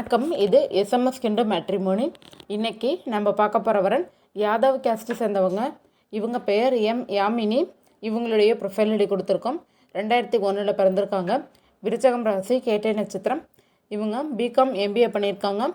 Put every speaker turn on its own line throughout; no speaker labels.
வணக்கம். இது எஸ்எம்எஸ் கிண்டு மேட்ரிமோனி இன்னைக்கு நம்ம பார்க்க போகிற வரன் யாதவ் கேஸ்ட்டு சேர்ந்தவங்க. இவங்க பெயர் எம் யாமினி. இவங்களுடைய ப்ரொஃபைல் ஐடி கொடுத்துருக்கோம். ரெண்டாயிரத்தி ஒன்றில் பிறந்திருக்காங்க. விருச்சகம் ராசி கேட்டை நட்சத்திரம். இவங்க பிகாம் எம்பிஏ பண்ணியிருக்காங்க.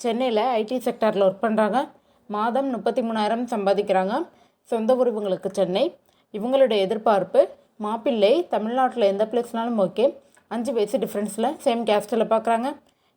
சென்னையில் ஐடி செக்டாரில் ஒர்க் பண்ணுறாங்க மாதம் முப்பத்தி மூணாயிரம் சம்பாதிக்கிறாங்க. சொந்த ஊர் இவங்களுக்கு சென்னை. இவங்களுடைய எதிர்பார்ப்பு மாப்பிள்ளை தமிழ்நாட்டில் எந்த பிளேஸ்னாலும் ஓகே அஞ்சு வயசு டிஃப்ரென்ஸில் சேம் கேஸ்டில் பார்க்குறாங்க